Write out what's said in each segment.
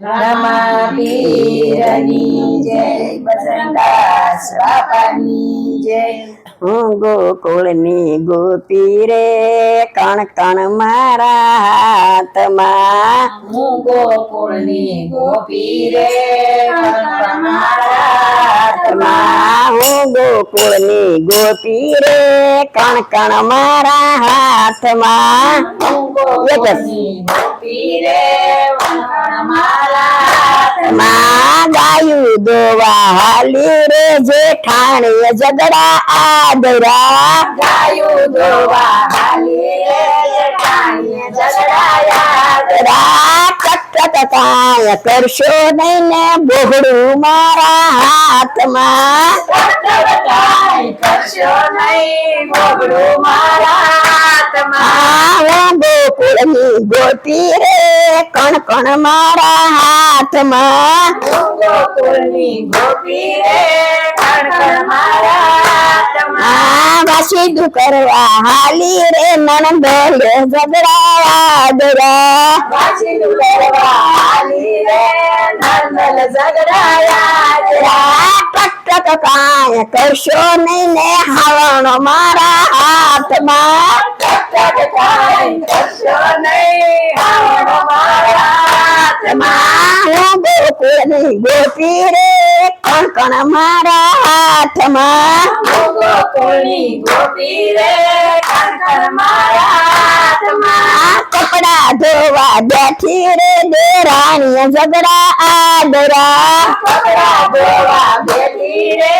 રામા પીરની જય બજરંગદાસ બાપાની જય હું ગોકુળની ગોપી રે કણ કણ મારા હાથમાં હું ગોકુળની ગોપી રે કણ હું ગોકુળની ગોપી રે કણ કણ મારા હાથમાં ગોપી રે કણ મારા હાથમાં માં ગાયું દોવા હાલી રે જેઠાણી ઝગડા આદરા ગાયું દોવા હાલી રે જેઠાણીએ ઝઘડાયા રા ટક કાય કરશો નહીં ને બોહડું મારા હાથમાં કાંઈ કરશો નહીં બોબડું મારા હાથમાં આવો ગોકુળની ગોપી રે કણ કણ મારા હાથમાં હું ગોકુળની ગોપી રે કણકણ મારા હાથમાં આ વાસીદું કરવા હાલી રે નણંદ લે ઝગડા દરા વાંચીલું કરવા હાલી રે નંદલ ઝઘડાયા રા ટક ટક કાય કરશો નહીં ને હાવણો મારા હાથમાં ટક કાંઈ કરશો નહીં આવડો મારા હાથમાં હું ગોકુળની ગોપી રે કણ કણ મારા હાથમાં? ગોકુળની ગોપી રે કણકણ મારા હાથમાં? કપડા ધોવા બેઠી રે દેરાણી ઝગડા આદરા કપડા ધોવા બેઠી રે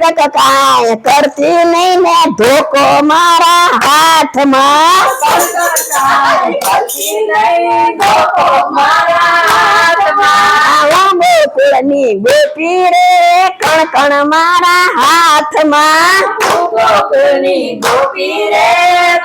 આ ચટક કાય કરતી નહીં ને ધોકો મારા હાથમાં કાંઈ કરતી નહીં ધોકો મારા હાથમાં આવા ગોકુળની ગોપી રે કણ કણ મારા હાથમાં હું ગોકુળની ગોપી રે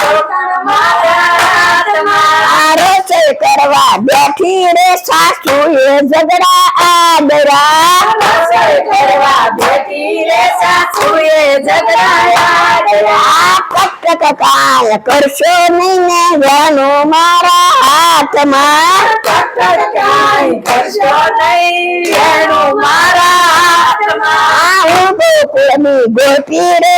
ધોકણ મારા હાથમાં આ રસોઈ કરવા બેઠી રે સાસુ એ ઝઘડા આદરા રસોઈ કરવા બેઠી રે સાસુએ ઝઘડાયા આ કટક કાય કરશો નહીં ને મારા હાથમાં. કટર કાંઈ કરશો નહીં વેણું મારા હાથમાં. આ હું ગોપી રે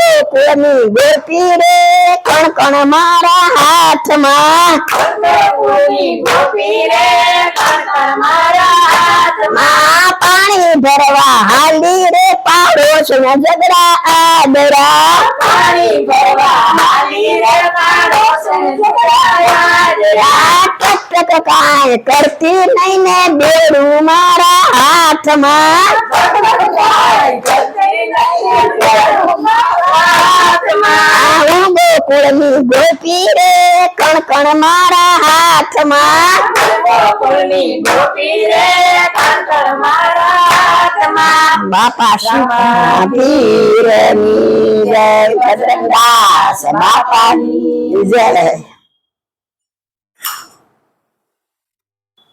આ હું ગોકુળની ગોપી રે કણ કણ મારા હાથમાં ગોકુળની ગોપી રે કણકણ મારા હાથમાં માં પાણી ભરવા હાલી રે પાડોશ ઝગડા આદરા પાણી ભરવા હાલી રે પાડોશ ઝઘડાયા રા ટક કાય કરતી નહીં ને બેડું મારા હાથમાં હાથમાં હું ગોકુળની ગોપી રે કણ કણ મારા હાથમાં ગોકુળની ગોપી રે કણકણ મારા હાથમાં બાપા જય ભદ્રદાસ બાપાની જય.